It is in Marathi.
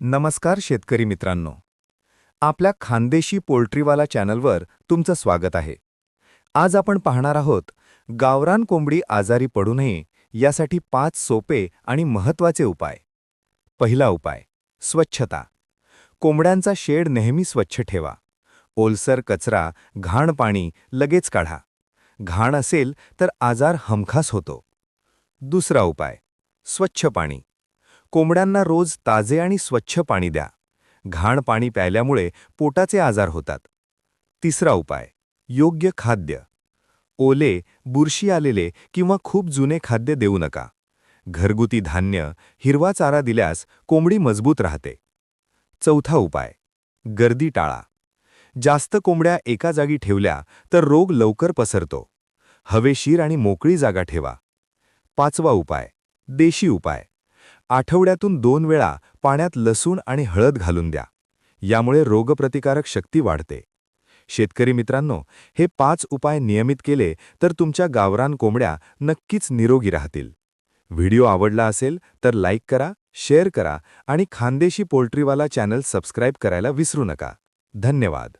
नमस्कार शेतकरी मित्रांनो. आपल्या खानदेशी पोल्ट्रीवाला चॅनलवर तुमचं स्वागत आहे. आज आपण पाहणार आहोत गावरान कोंबडी आजारी पडू नये यासाठी पाच सोपे आणि महत्त्वाचे उपाय. पहिला उपाय स्वच्छता. कोंबड्यांचा शेड नेहमी स्वच्छ ठेवा. ओलसर कचरा घाण पाणी लगेच काढा. घाण असेल तर आजार हमखास होतो. दुसरा उपाय स्वच्छ पाणी. कोंबड्यांना रोज ताजे आणि स्वच्छ पाणी द्या. घाण पाणी प्यायल्यामुळे पोटाचे आजार होतात. तिसरा उपाय योग्य खाद्य. ओले बुरशी आलेले किंवा खूप जुने खाद्य देऊ नका. घरगुती धान्य हिरवा चारा दिल्यास कोंबडी मजबूत राहते. चौथा उपाय गर्दी टाळा. जास्त कोंबड्या एका जागी ठेवल्या तर रोग लवकर पसरतो. हवेशीर आणि मोकळी जागा ठेवा. पाचवा उपाय देशी उपाय. आठवड्यातून दोन वेळा पाण्यात लसूण आणि हळद घालून द्या. यामुळे रोगप्रतिकारक शक्ती वाढते. शेतकरी मित्रांनो हे पाच उपाय नियमित केले तर तुमच्या गावरान कोंबड्या नक्कीच निरोगी राहतील. व्हिडिओ आवडला असेल तर लाईक करा शेअर करा आणि खानदेशी पोल्ट्रीवाला चॅनल सबस्क्राईब करायला विसरू नका. धन्यवाद.